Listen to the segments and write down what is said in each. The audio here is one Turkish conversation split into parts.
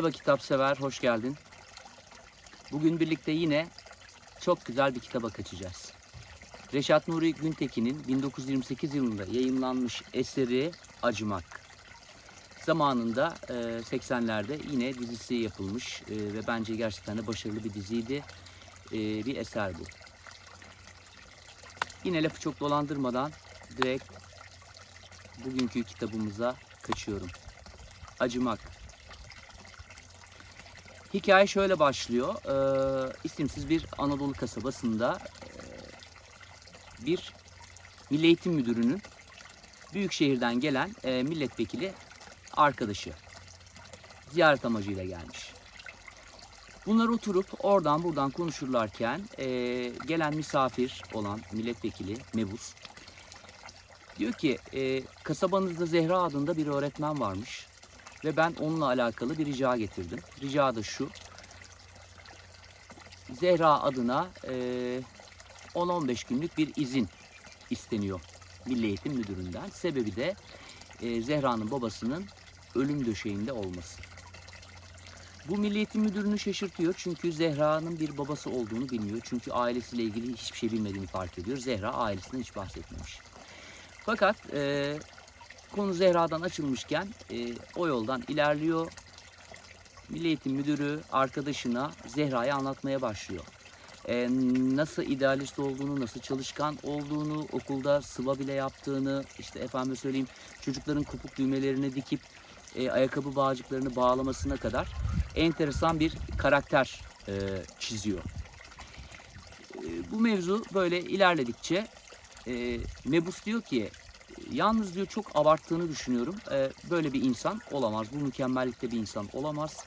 Merhaba kitap sever, hoş geldin. Bugün birlikte yine çok güzel bir kitaba kaçacağız. Reşat Nuri Güntekin'in 1928 yılında yayımlanmış eseri Acımak. Zamanında e, 80'lerde yine dizisi yapılmış e, ve bence gerçekten de başarılı bir diziydi. E, bir eser bu. Yine lafı çok dolandırmadan direkt bugünkü kitabımıza kaçıyorum. Acımak. Hikaye şöyle başlıyor. Ee, isimsiz bir Anadolu kasabasında e, bir Milli Eğitim Müdürü'nün büyük şehirden gelen e, milletvekili arkadaşı ziyaret amacıyla gelmiş. Bunlar oturup oradan buradan konuşurlarken e, gelen misafir olan milletvekili Mebus diyor ki e, kasabanızda Zehra adında bir öğretmen varmış ve ben onunla alakalı bir rica getirdim. Rica da şu. Zehra adına e, 10-15 günlük bir izin isteniyor Milli Eğitim Müdürü'nden. Sebebi de e, Zehra'nın babasının ölüm döşeğinde olması. Bu Milli Eğitim Müdürü'nü şaşırtıyor çünkü Zehra'nın bir babası olduğunu bilmiyor. Çünkü ailesiyle ilgili hiçbir şey bilmediğini fark ediyor. Zehra ailesinden hiç bahsetmemiş. Fakat e, konu Zehra'dan açılmışken e, o yoldan ilerliyor. Milli Eğitim Müdürü arkadaşına Zehra'yı anlatmaya başlıyor. E, nasıl idealist olduğunu, nasıl çalışkan olduğunu, okulda sıva bile yaptığını, işte efendim söyleyeyim çocukların kopuk düğmelerini dikip e, ayakkabı bağcıklarını bağlamasına kadar enteresan bir karakter e, çiziyor. E, bu mevzu böyle ilerledikçe e, Mebus diyor ki Yalnız diyor çok abarttığını düşünüyorum. Ee, böyle bir insan olamaz. Bu mükemmellikte bir insan olamaz.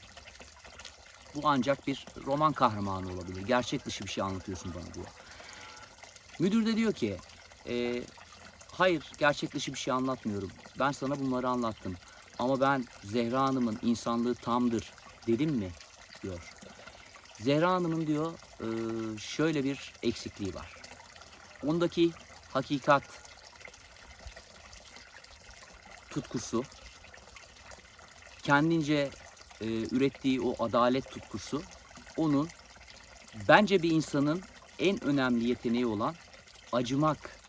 Bu ancak bir roman kahramanı olabilir. Gerçek dışı bir şey anlatıyorsun bana diyor. Müdür de diyor ki e, hayır gerçek dışı bir şey anlatmıyorum. Ben sana bunları anlattım. Ama ben Zehra Hanım'ın insanlığı tamdır dedim mi diyor. Zehra Hanım'ın diyor e, şöyle bir eksikliği var. Ondaki hakikat tutkusu, kendince e, ürettiği o adalet tutkusu onun bence bir insanın en önemli yeteneği olan acımak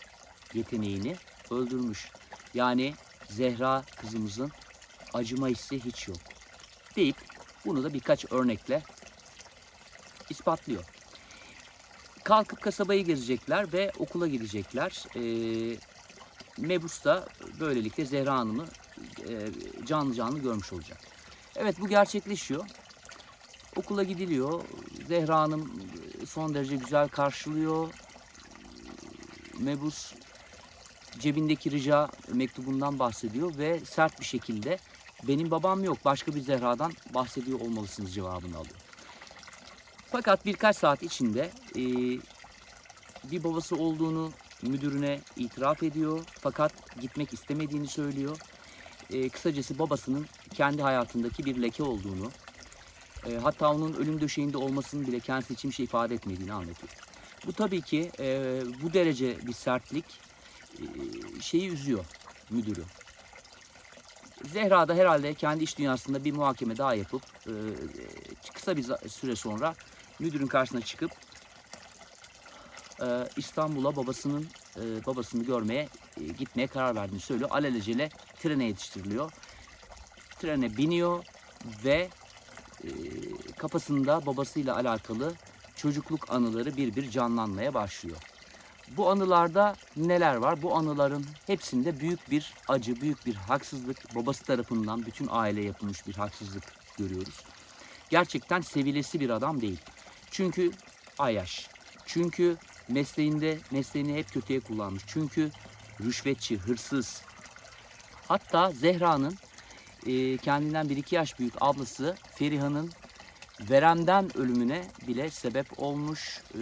yeteneğini öldürmüş. Yani Zehra kızımızın acıma hissi hiç yok. Deyip bunu da birkaç örnekle ispatlıyor. Kalkıp kasabayı gezecekler ve okula gidecekler. Ee, Mebus da böylelikle Zehra Hanım'ı e, canlı canlı görmüş olacak. Evet bu gerçekleşiyor. Okula gidiliyor. Zehra Hanım son derece güzel karşılıyor. Mebus cebindeki rica mektubundan bahsediyor ve sert bir şekilde benim babam yok başka bir Zehra'dan bahsediyor olmalısınız cevabını alıyor. Fakat birkaç saat içinde e, bir babası olduğunu müdürüne itiraf ediyor fakat gitmek istemediğini söylüyor. E, kısacası babasının kendi hayatındaki bir leke olduğunu, e, hatta onun ölüm döşeğinde olmasının bile kendisi için bir şey ifade etmediğini anlatıyor. Bu tabii ki e, bu derece bir sertlik e, şeyi üzüyor müdürü. Zehra da herhalde kendi iş dünyasında bir muhakeme daha yapıp e, kısa bir süre sonra müdürün karşısına çıkıp e, İstanbul'a babasının e, babasını görmeye e, gitmeye karar verdiğini söylüyor. Alelacele trene yetiştiriliyor. Trene biniyor ve e, kafasında babasıyla alakalı çocukluk anıları bir bir canlanmaya başlıyor. Bu anılarda neler var? Bu anıların hepsinde büyük bir acı, büyük bir haksızlık, babası tarafından bütün aile yapılmış bir haksızlık görüyoruz. Gerçekten sevilesi bir adam değil. Çünkü Ayaş, çünkü mesleğinde mesleğini hep kötüye kullanmış. Çünkü rüşvetçi, hırsız. Hatta Zehra'nın e, kendinden bir iki yaş büyük ablası Feriha'nın veremden ölümüne bile sebep olmuş. E,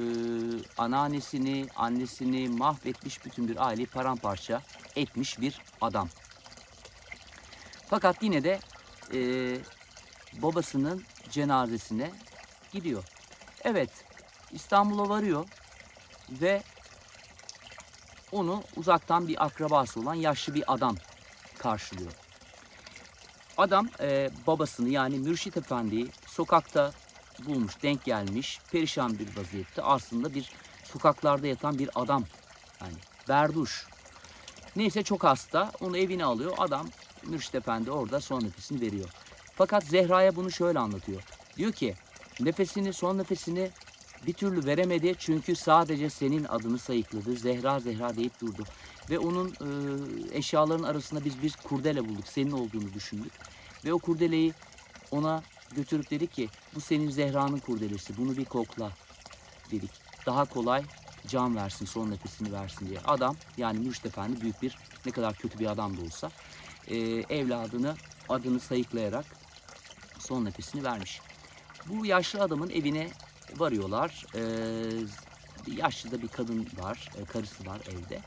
anneannesini, annesini mahvetmiş bütün bir aileyi paramparça etmiş bir adam. Fakat yine de e, babasının cenazesine gidiyor. Evet İstanbul'a varıyor ve onu uzaktan bir akrabası olan yaşlı bir adam karşılıyor. Adam e, babasını yani Mürşit Efendi'yi sokakta bulmuş, denk gelmiş, perişan bir vaziyette. Aslında bir sokaklarda yatan bir adam. Yani berduş. Neyse çok hasta. Onu evine alıyor. Adam Mürşit Efendi orada son nefesini veriyor. Fakat Zehra'ya bunu şöyle anlatıyor. Diyor ki nefesini son nefesini bir türlü veremedi çünkü sadece senin adını sayıkladı. Zehra Zehra deyip durdu. Ve onun e, eşyaların arasında biz bir kurdele bulduk. Senin olduğunu düşündük. Ve o kurdeleyi ona götürüp dedik ki bu senin Zehra'nın kurdelesi. Bunu bir kokla dedik. Daha kolay can versin, son nefesini versin diye. Adam yani Mürşit Efendi büyük bir ne kadar kötü bir adam da olsa e, evladını adını sayıklayarak son nefesini vermiş. Bu yaşlı adamın evine varıyorlar. Ee, yaşlı da bir kadın var, e, karısı var evde.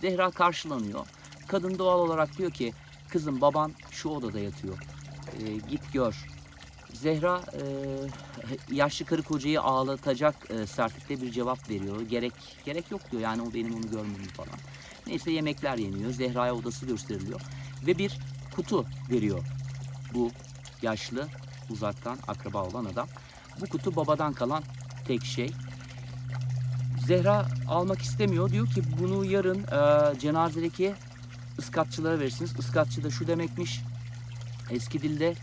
Zehra karşılanıyor. Kadın doğal olarak diyor ki, kızım baban şu odada yatıyor. Ee, git gör. Zehra e, yaşlı karı kocayı ağlatacak e, sertlikte bir cevap veriyor. Gerek gerek yok diyor yani o benim onu görmem falan. Neyse yemekler yeniyor. Zehra'ya odası gösteriliyor. Ve bir kutu veriyor bu yaşlı uzaktan akraba olan adam. Bu kutu babadan kalan tek şey. Zehra almak istemiyor. Diyor ki bunu yarın e, cenazedeki ıskatçılara verirsiniz. Iskatçı da şu demekmiş. Eski dilde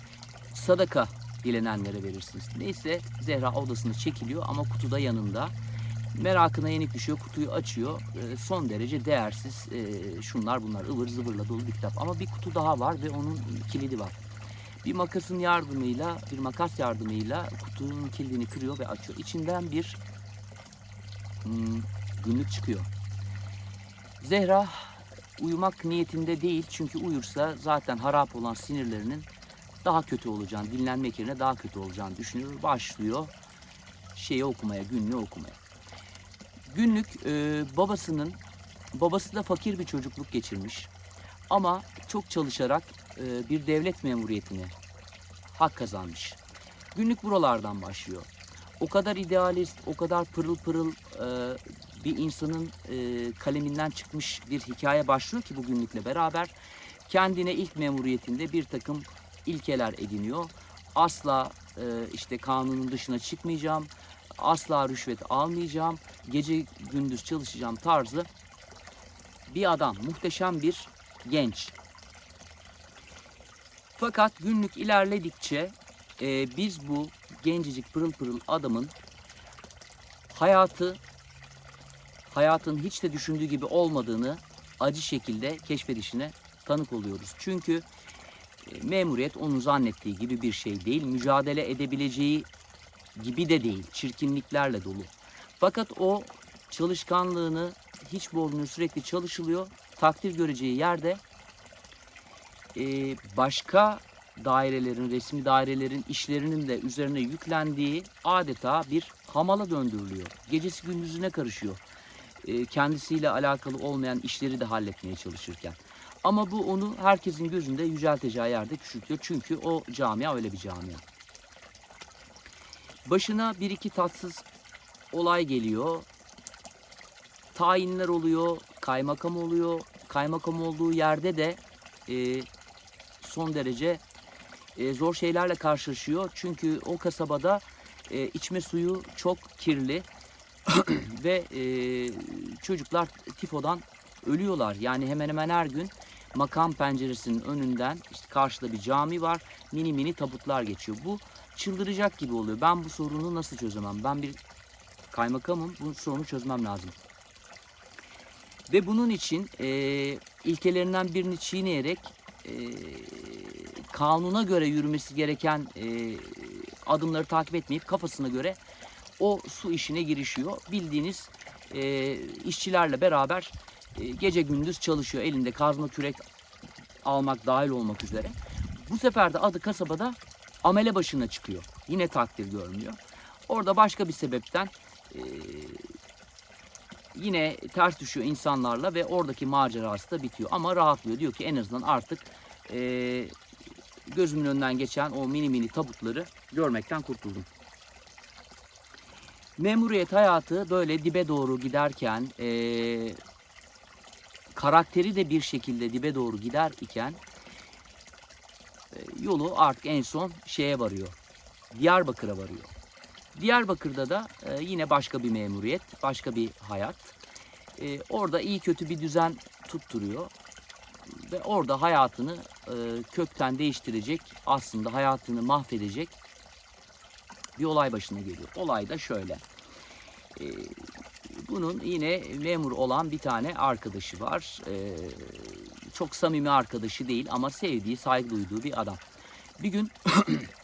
sadaka dilenenlere verirsiniz. Neyse Zehra odasına çekiliyor ama kutu da yanında. Merakına yenik düşüyor, kutuyu açıyor. E, son derece değersiz e, şunlar bunlar ıvır zıvırla dolu bir kitap. Ama bir kutu daha var ve onun kilidi var. Bir makasın yardımıyla, bir makas yardımıyla kutunun kilidini kırıyor ve açıyor. İçinden bir hmm, günlük çıkıyor. Zehra uyumak niyetinde değil çünkü uyursa zaten harap olan sinirlerinin daha kötü olacağını, dinlenmek yerine daha kötü olacağını düşünüyor. Başlıyor şeyi okumaya, günlüğü okumaya. Günlük e, babasının, babası da fakir bir çocukluk geçirmiş. Ama çok çalışarak e, bir devlet memuriyetine hak kazanmış. Günlük buralardan başlıyor. O kadar idealist, o kadar pırıl pırıl e, bir insanın e, kaleminden çıkmış bir hikaye başlıyor ki bu günlükle beraber. Kendine ilk memuriyetinde bir takım ilkeler ediniyor. Asla e, işte kanunun dışına çıkmayacağım, asla rüşvet almayacağım, gece gündüz çalışacağım tarzı bir adam, muhteşem bir genç. Fakat günlük ilerledikçe e, biz bu gencecik pırıl pırıl adamın hayatı hayatın hiç de düşündüğü gibi olmadığını acı şekilde keşfedişine tanık oluyoruz. Çünkü e, memuriyet onun zannettiği gibi bir şey değil. Mücadele edebileceği gibi de değil. Çirkinliklerle dolu. Fakat o çalışkanlığını hiç bozmuyor. Sürekli çalışılıyor. Takdir göreceği yerde e, başka dairelerin, resmi dairelerin işlerinin de üzerine yüklendiği adeta bir hamala döndürülüyor. Gecesi gündüzüne karışıyor. E, kendisiyle alakalı olmayan işleri de halletmeye çalışırken. Ama bu onu herkesin gözünde yücelteceği yerde küçültüyor. Çünkü o camia öyle bir camia. Başına bir iki tatsız olay geliyor. Tayinler oluyor, kaymakam oluyor. Kaymakam olduğu yerde de e, son derece e, zor şeylerle karşılaşıyor. Çünkü o kasabada e, içme suyu çok kirli ve e, çocuklar tifodan ölüyorlar. Yani hemen hemen her gün makam penceresinin önünden işte karşıda bir cami var. Mini mini tabutlar geçiyor. Bu çıldıracak gibi oluyor. Ben bu sorunu nasıl çözemem? Ben bir kaymakamım. Bu sorunu çözmem lazım. Ve bunun için e, ilkelerinden birini çiğneyerek kanuna göre yürümesi gereken e, adımları takip etmeyip kafasına göre o su işine girişiyor. Bildiğiniz e, işçilerle beraber e, gece gündüz çalışıyor. Elinde kazma kürek almak dahil olmak üzere. Bu sefer de adı kasabada amele başına çıkıyor. Yine takdir görmüyor. Orada başka bir sebepten e, yine ters düşüyor insanlarla ve oradaki macerası da bitiyor. Ama rahatlıyor. Diyor ki en azından artık e, gözümün önünden geçen o mini mini tabutları görmekten kurtuldum. Memuriyet hayatı böyle dibe doğru giderken e, karakteri de bir şekilde dibe doğru gider iken e, yolu artık en son şeye varıyor. Diyarbakır'a varıyor. Diyarbakır'da da e, yine başka bir memuriyet, başka bir hayat. E, orada iyi kötü bir düzen tutturuyor ve orada hayatını e, kökten değiştirecek, aslında hayatını mahvedecek bir olay başına geliyor. Olay da şöyle. E, bunun yine memur olan bir tane arkadaşı var. E, çok samimi arkadaşı değil ama sevdiği, saygı duyduğu bir adam. Bir gün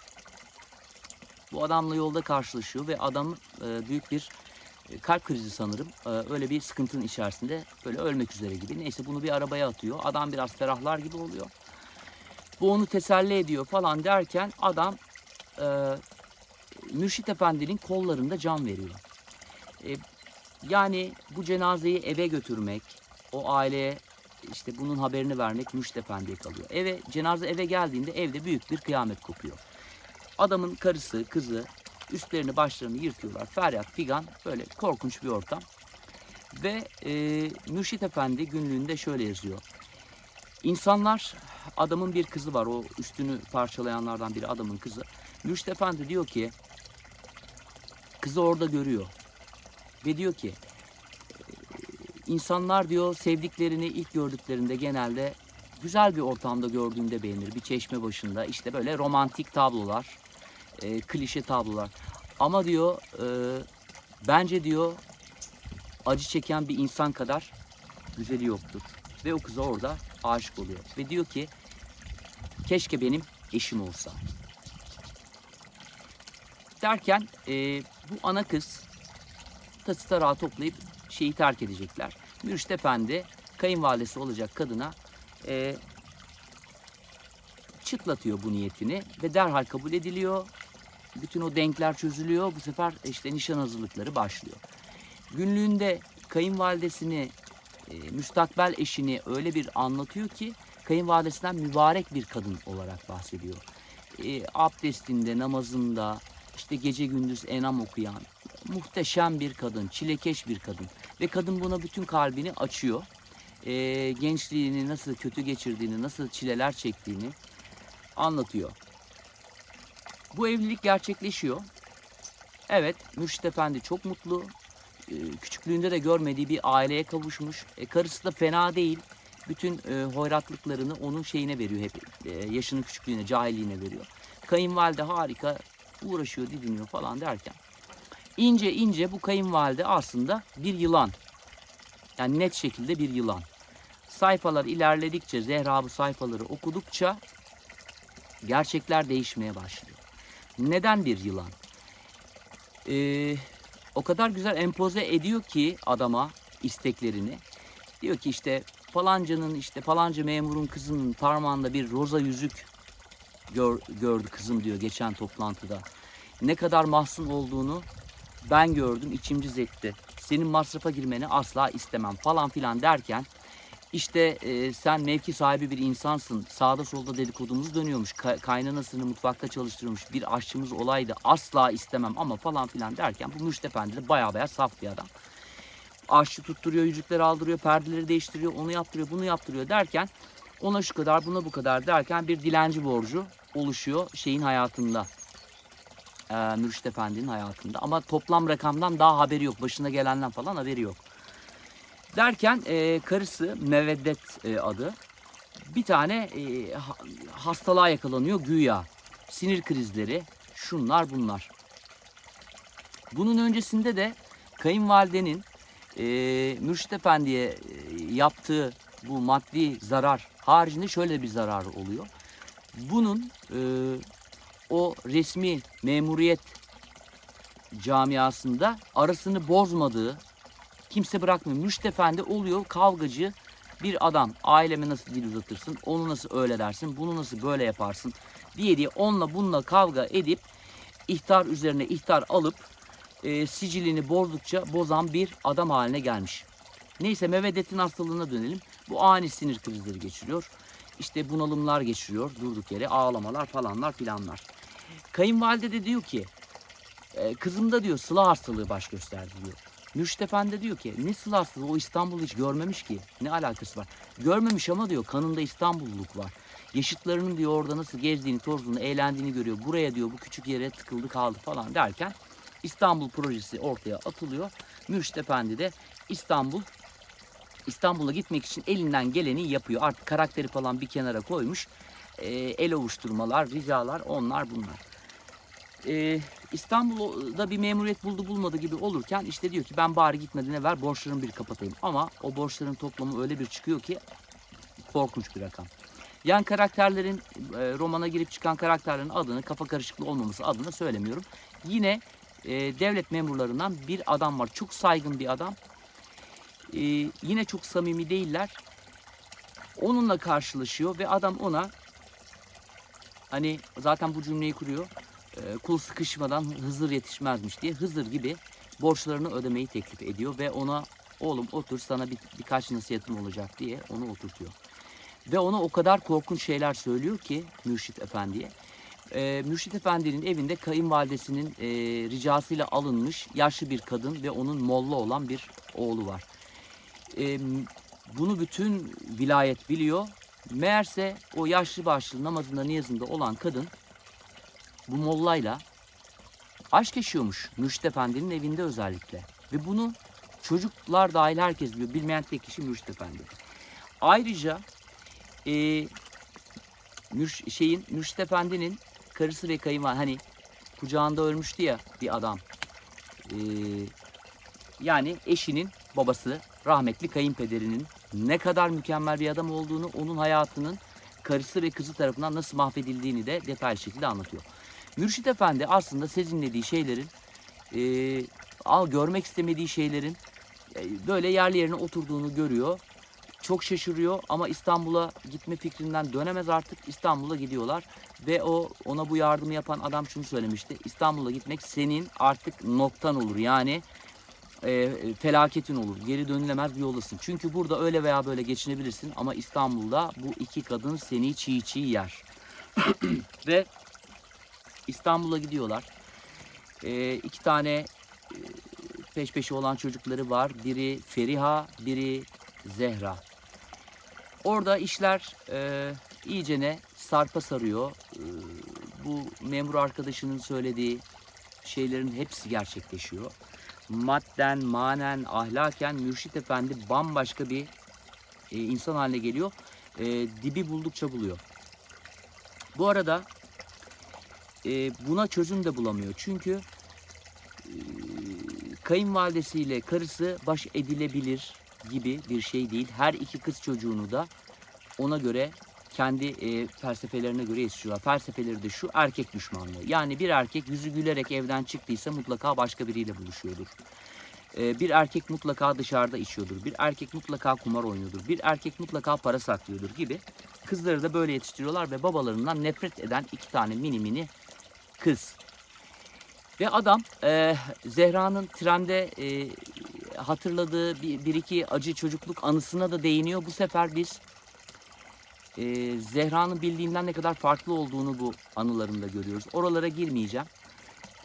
bu adamla yolda karşılaşıyor ve adam e, büyük bir e, kalp krizi sanırım. E, öyle bir sıkıntının içerisinde böyle ölmek üzere gibi. Neyse bunu bir arabaya atıyor. Adam biraz ferahlar gibi oluyor. Bu onu teselli ediyor falan derken adam e, Mürşit Efendi'nin kollarında can veriyor. E, yani bu cenazeyi eve götürmek, o aileye işte bunun haberini vermek Mürşit Efendi'ye kalıyor. Eve cenaze eve geldiğinde evde büyük bir kıyamet kopuyor. Adamın karısı, kızı üstlerini başlarını yırtıyorlar. Feryat figan böyle korkunç bir ortam. Ve e, Mürşit Efendi günlüğünde şöyle yazıyor. İnsanlar adamın bir kızı var o üstünü parçalayanlardan biri adamın kızı. Mürşit Efendi diyor ki kızı orada görüyor. Ve diyor ki e, insanlar diyor sevdiklerini ilk gördüklerinde genelde güzel bir ortamda gördüğünde beğenir. Bir çeşme başında işte böyle romantik tablolar, e, klişe tablolar. Ama diyor e, bence diyor acı çeken bir insan kadar güzeli yoktur. Ve o kıza orada aşık oluyor. Ve diyor ki keşke benim eşim olsa. Derken e, bu ana kız tası tarağı toplayıp şeyi terk edecekler. Mürşit Efendi kayınvalidesi olacak kadına e, çıtlatıyor bu niyetini ve derhal kabul ediliyor. Bütün o denkler çözülüyor. Bu sefer işte nişan hazırlıkları başlıyor. Günlüğünde kayınvalidesini, e, müstakbel eşini öyle bir anlatıyor ki kayınvalidesinden mübarek bir kadın olarak bahsediyor. E, abdestinde, namazında, işte gece gündüz enam okuyan, muhteşem bir kadın, çilekeş bir kadın. Ve kadın buna bütün kalbini açıyor. E, gençliğini nasıl kötü geçirdiğini, nasıl çileler çektiğini anlatıyor. Bu evlilik gerçekleşiyor. Evet, Mürşit Efendi çok mutlu. Ee, küçüklüğünde de görmediği bir aileye kavuşmuş. E, karısı da fena değil. Bütün e, hoyratlıklarını onun şeyine veriyor hep. E, yaşının küçüklüğüne, cahilliğine veriyor. Kayınvalide harika uğraşıyor, didiniyor falan derken. ince ince bu kayınvalide aslında bir yılan. Yani net şekilde bir yılan. Sayfalar ilerledikçe, Zehra bu sayfaları okudukça gerçekler değişmeye başlıyor. Neden bir yılan? Ee, o kadar güzel empoze ediyor ki adama isteklerini. Diyor ki işte falancanın işte falanca memurun kızının parmağında bir roza yüzük gör, gördü kızım diyor geçen toplantıda. Ne kadar mahzun olduğunu ben gördüm içim etti. Senin masrafa girmeni asla istemem falan filan derken işte e, sen mevki sahibi bir insansın. Sağda solda dedikodumuz dönüyormuş. Ka- kaynanasını mutfakta çalıştırmış. Bir aşçımız olaydı. Asla istemem ama falan filan derken bu Mürşit Efendi de baya baya saf bir adam. Aşçı tutturuyor, yüzükleri aldırıyor, perdeleri değiştiriyor, onu yaptırıyor, bunu yaptırıyor derken ona şu kadar, buna bu kadar derken bir dilenci borcu oluşuyor şeyin hayatında. E, Mürşit Efendi'nin hayatında. Ama toplam rakamdan daha haberi yok. Başına gelenden falan haberi yok. Derken e, karısı Meveddet e, adı bir tane e, ha- hastalığa yakalanıyor güya. Sinir krizleri, şunlar bunlar. Bunun öncesinde de kayınvalidenin e, Mürşit Efendi'ye e, yaptığı bu maddi zarar haricinde şöyle bir zarar oluyor. Bunun e, o resmi memuriyet camiasında arasını bozmadığı, kimse bırakmıyor. Müşt Efendi oluyor kavgacı bir adam. Aileme nasıl dil uzatırsın, onu nasıl öyle dersin, bunu nasıl böyle yaparsın diye diye onunla bununla kavga edip ihtar üzerine ihtar alıp e, sicilini bozdukça bozan bir adam haline gelmiş. Neyse Mevedet'in hastalığına dönelim. Bu ani sinir krizleri geçiriyor. İşte bunalımlar geçiriyor durduk yere ağlamalar falanlar filanlar. Kayınvalide de diyor ki e, kızımda diyor sıla hastalığı baş gösterdi diyor. Mürşit Efendi diyor ki ne hastalığı o İstanbul'u hiç görmemiş ki. Ne alakası var? Görmemiş ama diyor kanında İstanbulluluk var. Yaşıtlarının diyor orada nasıl gezdiğini, tozduğunu, eğlendiğini görüyor. Buraya diyor bu küçük yere tıkıldı kaldı falan derken İstanbul projesi ortaya atılıyor. Mürşit Efendi de İstanbul İstanbul'a gitmek için elinden geleni yapıyor. Artık karakteri falan bir kenara koymuş. Ee, el ovuşturmalar, ricalar onlar bunlar. Ee, İstanbul'da bir memuriyet buldu bulmadı gibi olurken işte diyor ki ben bari gitmeden evvel borçlarımı bir kapatayım. Ama o borçların toplamı öyle bir çıkıyor ki korkunç bir rakam. Yan karakterlerin e, romana girip çıkan karakterlerin adını kafa karışıklığı olmaması adına söylemiyorum. Yine e, devlet memurlarından bir adam var. Çok saygın bir adam. E, yine çok samimi değiller. Onunla karşılaşıyor ve adam ona hani zaten bu cümleyi kuruyor. E, kul sıkışmadan Hızır yetişmezmiş diye Hızır gibi borçlarını ödemeyi teklif ediyor ve ona oğlum otur sana bir, birkaç nasihatim olacak diye onu oturtuyor. Ve ona o kadar korkunç şeyler söylüyor ki Mürşit Efendi'ye. Ee, Mürşit Efendi'nin evinde kayınvalidesinin e, ricasıyla alınmış yaşlı bir kadın ve onun molla olan bir oğlu var. Ee, bunu bütün vilayet biliyor. Meğerse o yaşlı başlı namazında niyazında olan kadın bu mollayla aşk yaşıyormuş Mürşit Efendi'nin evinde özellikle. Ve bunu çocuklar dahil herkes biliyor. Bilmeyen tek kişi Mürşit Efendi. Ayrıca e, Mürş, şeyin Mürşit Efendi'nin karısı ve kayınvalide hani kucağında ölmüştü ya bir adam. E, yani eşinin babası rahmetli kayınpederinin ne kadar mükemmel bir adam olduğunu, onun hayatının karısı ve kızı tarafından nasıl mahvedildiğini de detaylı şekilde anlatıyor. Mürşit Efendi aslında sezinlediği şeylerin, e, al görmek istemediği şeylerin e, böyle yerli yerine oturduğunu görüyor çok şaşırıyor ama İstanbul'a gitme fikrinden dönemez artık. İstanbul'a gidiyorlar ve o ona bu yardımı yapan adam şunu söylemişti. İstanbul'a gitmek senin artık noktan olur. Yani e, felaketin olur. Geri dönülemez bir yoldasın. Çünkü burada öyle veya böyle geçinebilirsin ama İstanbul'da bu iki kadın seni çiğ çiğ yer. ve İstanbul'a gidiyorlar. E, iki tane e, peş peşe olan çocukları var. Biri Feriha, biri Zehra. Orada işler e, iyicene sarpa sarıyor. E, bu memur arkadaşının söylediği şeylerin hepsi gerçekleşiyor. Madden, manen, ahlaken Mürşit Efendi bambaşka bir e, insan haline geliyor. E, dibi buldukça buluyor. Bu arada e, buna çözüm de bulamıyor. Çünkü e, kayınvalidesiyle karısı baş edilebilir gibi bir şey değil. Her iki kız çocuğunu da ona göre kendi e, felsefelerine göre yetiştiriyorlar. Felsefeleri de şu erkek düşmanlığı. Yani bir erkek yüzü gülerek evden çıktıysa mutlaka başka biriyle buluşuyordur. E, bir erkek mutlaka dışarıda içiyordur. Bir erkek mutlaka kumar oynuyordur. Bir erkek mutlaka para saklıyordur gibi. Kızları da böyle yetiştiriyorlar ve babalarından nefret eden iki tane mini mini kız. Ve adam e, Zehra'nın trende e, hatırladığı bir, bir iki acı çocukluk anısına da değiniyor. Bu sefer biz e, Zehra'nın bildiğinden ne kadar farklı olduğunu bu anılarında görüyoruz. Oralara girmeyeceğim.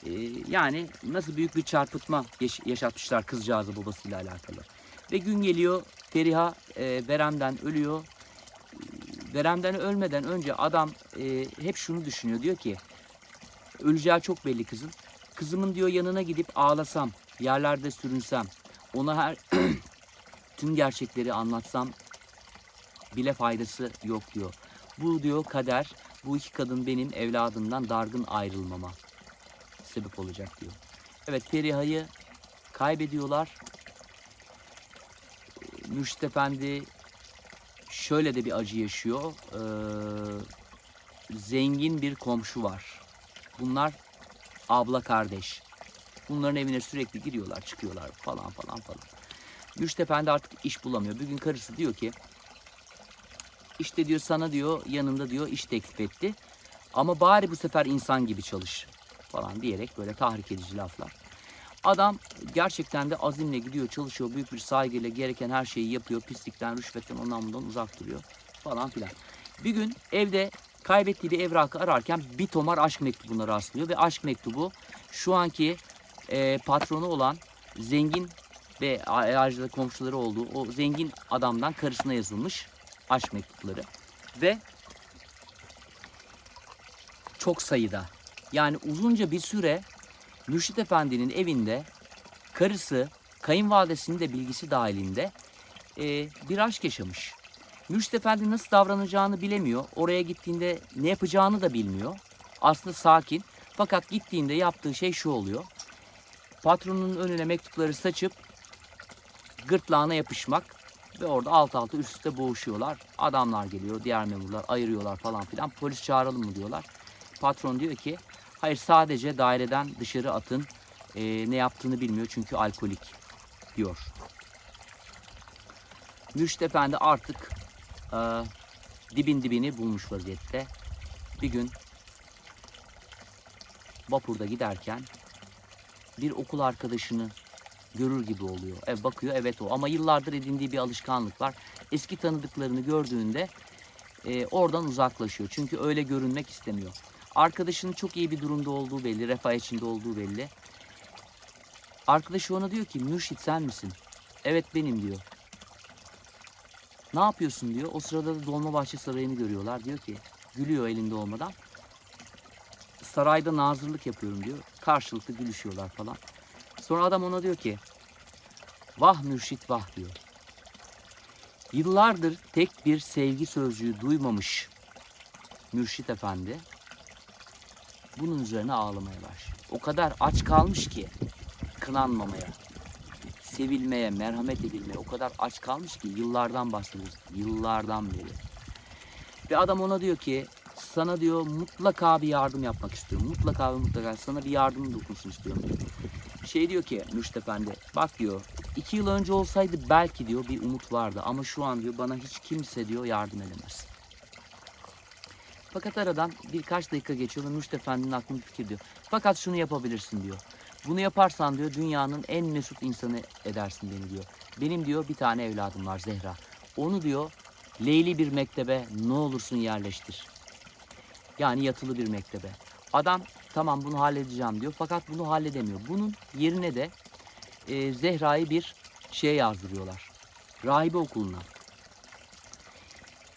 E, yani nasıl büyük bir çarpıtma yaş- yaşatmışlar kızcağızı babasıyla alakalı. Ve gün geliyor Feriha e, veremden ölüyor. Veremden ölmeden önce adam e, hep şunu düşünüyor. Diyor ki öleceği çok belli kızın. Kızımın diyor yanına gidip ağlasam, yerlerde sürünsem, ona her tüm gerçekleri anlatsam bile faydası yok diyor. Bu diyor kader, bu iki kadın benim evladımdan dargın ayrılmama sebep olacak diyor. Evet Feriha'yı kaybediyorlar. Ee, Mürşit Efendi şöyle de bir acı yaşıyor. Ee, zengin bir komşu var. Bunlar abla kardeş. Bunların evine sürekli giriyorlar, çıkıyorlar falan falan falan. Mürşit Efendi artık iş bulamıyor. Bir gün karısı diyor ki işte diyor sana diyor yanında diyor iş teklif etti. Ama bari bu sefer insan gibi çalış falan diyerek böyle tahrik edici laflar. Adam gerçekten de azimle gidiyor çalışıyor. Büyük bir saygıyla gereken her şeyi yapıyor. Pislikten, rüşvetten ondan bundan uzak duruyor falan filan. Bir gün evde kaybettiği bir evrakı ararken bir tomar aşk mektubuna rastlıyor. Ve aşk mektubu şu anki e, patronu olan zengin ve ayrıca komşuları olduğu o zengin adamdan karısına yazılmış aşk mektupları. Ve çok sayıda. Yani uzunca bir süre Mürşit Efendi'nin evinde karısı, kayınvalidesinin de bilgisi dahilinde e, bir aşk yaşamış. Mürşit Efendi nasıl davranacağını bilemiyor. Oraya gittiğinde ne yapacağını da bilmiyor. Aslında sakin. Fakat gittiğinde yaptığı şey şu oluyor. Patronun önüne mektupları saçıp gırtlağına yapışmak ve orada alt alta üst üste boğuşuyorlar. Adamlar geliyor, diğer memurlar ayırıyorlar falan filan. Polis çağıralım mı diyorlar. Patron diyor ki hayır sadece daireden dışarı atın. Ee, ne yaptığını bilmiyor çünkü alkolik diyor. Mürşit Efendi artık e, dibin dibini bulmuş vaziyette. Bir gün vapurda giderken bir okul arkadaşını görür gibi oluyor. E, bakıyor evet o ama yıllardır edindiği bir alışkanlık var. Eski tanıdıklarını gördüğünde e, oradan uzaklaşıyor. Çünkü öyle görünmek istemiyor. Arkadaşının çok iyi bir durumda olduğu belli, refah içinde olduğu belli. Arkadaşı ona diyor ki Mürşit sen misin? Evet benim diyor. Ne yapıyorsun diyor. O sırada da Dolmabahçe Sarayı'nı görüyorlar. Diyor ki gülüyor elinde olmadan. Sarayda nazırlık yapıyorum diyor. Karşılıklı gülüşüyorlar falan. Sonra adam ona diyor ki vah mürşit vah diyor. Yıllardır tek bir sevgi sözcüğü duymamış mürşit efendi bunun üzerine ağlamaya başlıyor. O kadar aç kalmış ki kınanmamaya, sevilmeye, merhamet edilmeye o kadar aç kalmış ki yıllardan bahsediyoruz. Yıllardan beri. Ve adam ona diyor ki sana diyor mutlaka bir yardım yapmak istiyorum. Mutlaka ve mutlaka sana bir yardım dokunsun istiyorum. Şey diyor ki Mürşit Efendi bak diyor iki yıl önce olsaydı belki diyor bir umut vardı ama şu an diyor bana hiç kimse diyor yardım edemez. Fakat aradan birkaç dakika geçiyor ve Mürşit Efendi'nin aklına fikir diyor. Fakat şunu yapabilirsin diyor. Bunu yaparsan diyor dünyanın en mesut insanı edersin beni diyor. Benim diyor bir tane evladım var Zehra. Onu diyor Leyli bir mektebe ne olursun yerleştir. Yani yatılı bir mektebe. Adam tamam bunu halledeceğim diyor fakat bunu halledemiyor. Bunun yerine de e, Zehra'yı bir şeye yazdırıyorlar. Rahibe okuluna.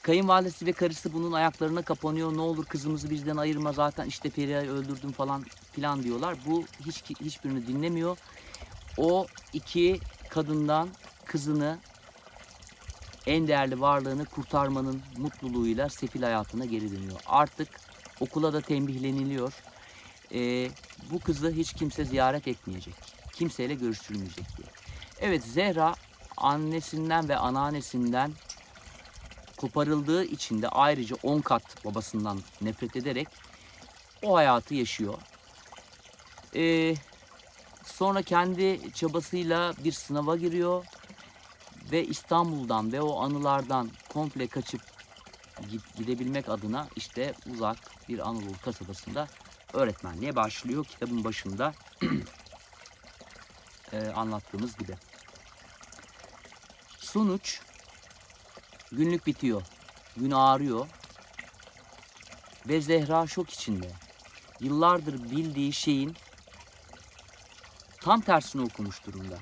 Kayınvalidesi ve karısı bunun ayaklarına kapanıyor. Ne olur kızımızı bizden ayırma zaten işte Feriha'yı öldürdüm falan filan diyorlar. Bu hiç hiçbirini dinlemiyor. O iki kadından kızını en değerli varlığını kurtarmanın mutluluğuyla sefil hayatına geri dönüyor. Artık okula da tembihleniliyor. Ee, bu kızı hiç kimse ziyaret etmeyecek. Kimseyle görüştürmeyecek diye. Evet Zehra annesinden ve anneannesinden koparıldığı için de ayrıca 10 kat babasından nefret ederek o hayatı yaşıyor. Ee, sonra kendi çabasıyla bir sınava giriyor ve İstanbul'dan ve o anılardan komple kaçıp gidebilmek adına işte uzak bir Anadolu kasabasında öğretmenliğe başlıyor. Kitabın başında e, anlattığımız gibi. Sonuç günlük bitiyor. Gün ağrıyor. Ve Zehra şok içinde. Yıllardır bildiği şeyin tam tersini okumuş durumda.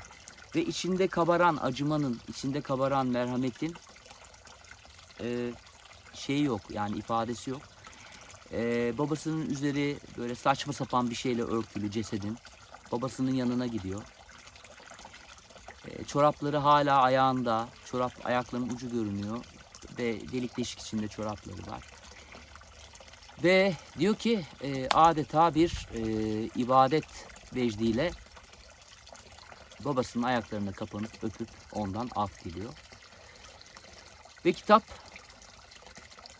Ve içinde kabaran acımanın, içinde kabaran merhametin e, şeyi yok yani ifadesi yok. E, babasının üzeri böyle saçma sapan bir şeyle örtülü cesedin. Babasının yanına gidiyor. E, çorapları hala ayağında. Çorap ayaklarının ucu görünüyor. Ve delik deşik içinde çorapları var. Ve diyor ki e, adeta bir e, ibadet vecdiyle babasının ayaklarına kapanıp öpüp ondan af diliyor. Ve kitap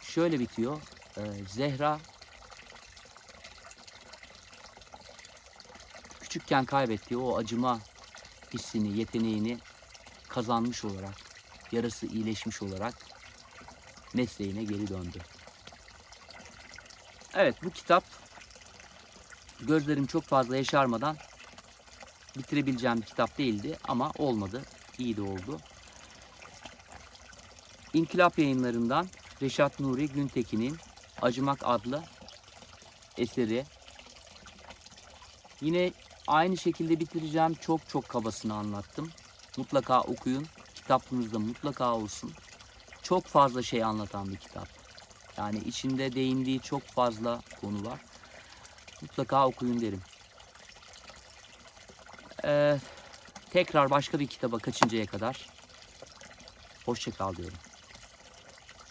şöyle bitiyor. Ee, Zehra küçükken kaybettiği o acıma hissini, yeteneğini kazanmış olarak, yarası iyileşmiş olarak mesleğine geri döndü. Evet bu kitap gözlerim çok fazla yaşarmadan bitirebileceğim bir kitap değildi ama olmadı. İyi de oldu. İnkılap yayınlarından Reşat Nuri Güntekin'in Acımak adlı eseri. Yine aynı şekilde bitireceğim. Çok çok kabasını anlattım. Mutlaka okuyun. Kitapınızda mutlaka olsun. Çok fazla şey anlatan bir kitap. Yani içinde değindiği çok fazla konu var. Mutlaka okuyun derim. Ee, tekrar başka bir kitaba kaçıncaya kadar hoşça kal diyorum.